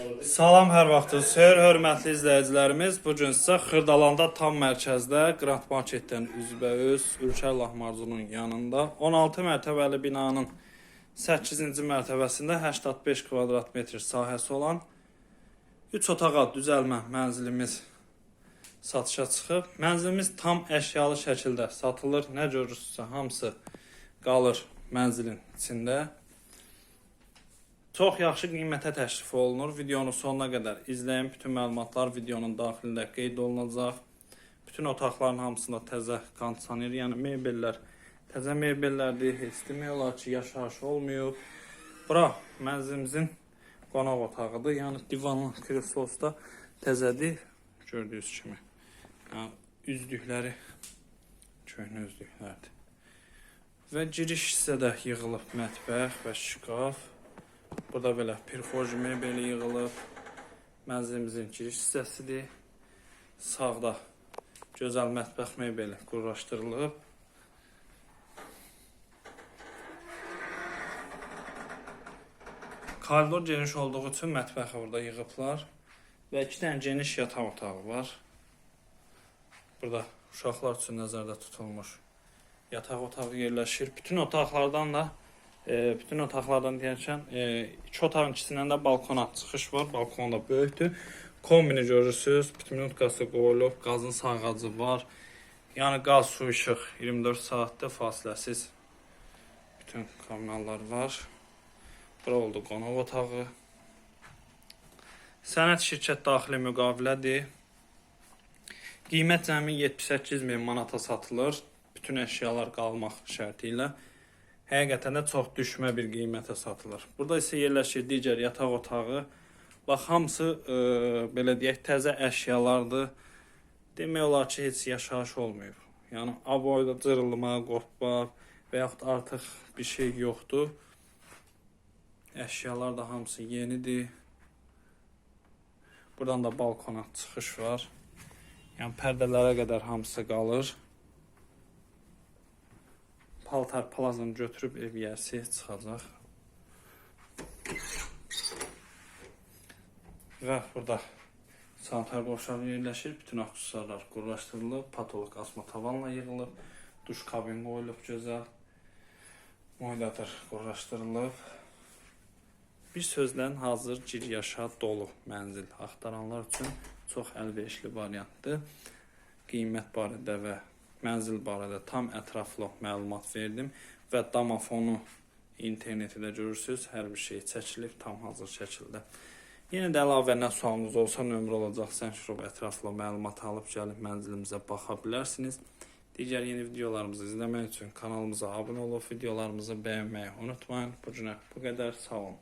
Salam, hər vaxtınız xeyir, hörmətli izləyicilərimiz. Bu gün sizə Xırdalanda tam mərkəzdə Qrant Marketdən üzbəüz Ülkər Lahmacunun yanında 16 mərtəbəli binanın 8-ci mərtəbəsində 85 kvadrat metr sahəsi olan 3 otağa düzəlmə mənzilimiz satışa çıxıb. Mənzilimiz tam əşyalı şəkildə satılır. Nə görürsünüzsə hamısı qalır mənzilin içində. Çox yaxşı qiymətə təklif olunur. Videonu sonuna qədər izləyin. Bütün məlumatlar videonun daxilində qeyd olunacaq. Bütün otaqların hamısında təzə kondisioner, yəni mebellər təzə mebellərdir. Heç demək olar ki, yaşayış olmayıb. Bura mənzilimizin qonaq otağıdır. Yəni divanlı kreslosu da təzədir. Gördüyünüz kimi. Yəni üzdükləri köhnə üzdüklərdir. Və giriş hissədə yığılıb mətbəx və şkaf. Burada belə pirxoj mebeli yığılıb. Mənzilimizin giriş hissəsidir. Sağda gözəl mətbəx mebeli quraşdırılıb. Koridor geniş olduğu üçün mətbəxi burada yığıblar. Və iki dənə geniş yataq otağı var. Burada uşaqlar üçün nəzərdə tutulmuş yataq otağı yerləşir. Bütün otaqlardan da e, bütün otaqlardan deyərkən e, iki otağın ikisindən də balkona çıxış var. Balkon da böyükdür. Kombini görürsüz. Bütünlükası qoyulub, qazın sağacı var. Yəni qaz, su, işıq 24 saatda fasiləsiz bütün kommunallar var. Bura oldu qonaq otağı. Sənəd şirkət daxili müqavilədir. Qiymət cəmi 78 min manata satılır. Bütün əşyalar qalmaq şərti ilə. Həqiqətən də çox düşmə bir qiymətə satılır. Burada isə yerləşir digər yataq otağı. Bax hamısı e, belə deyək təzə əşyalardır. Demək olar ki, heç yaşayış olmayıb. Yəni aboyda cırılma, qopma və yaxud artıq bir şey yoxdur. Əşyalar da hamısı yenidir. Buradan da balkona çıxış var. Yəni pərdələrə qədər hamısı qalır. Paltar plazanı götürüb ev yiyəsi çıxacaq. Və burada sanitar qovşağı yerləşir. Bütün aksesuarlar qurlaşdırılıb, patolog asma tavanla yığılıb, duş kabin qoyulub gözəl. Moyladır qurlaşdırılıb. Bir sözlə hazır gir yaşa dolu mənzil axtaranlar üçün çox əlverişli variantdır. Qiymət barədə və mənzil barədə tam ətraflı məlumat verdim və damafonu internetdə də görürsüz, hər bir şey çəkilib tam hazır şəkildə. Yenə də əlavə nə sualınız olsa nömrə olacaq. Sən şurub ətraflı məlumat alıb gəlib mənzilimizə baxa bilərsiniz. Digər yeni videolarımızı izləmək üçün kanalımıza abunə olub videolarımızı bəyənməyi unutmayın. Bu günə bu qədər. Sağ olun.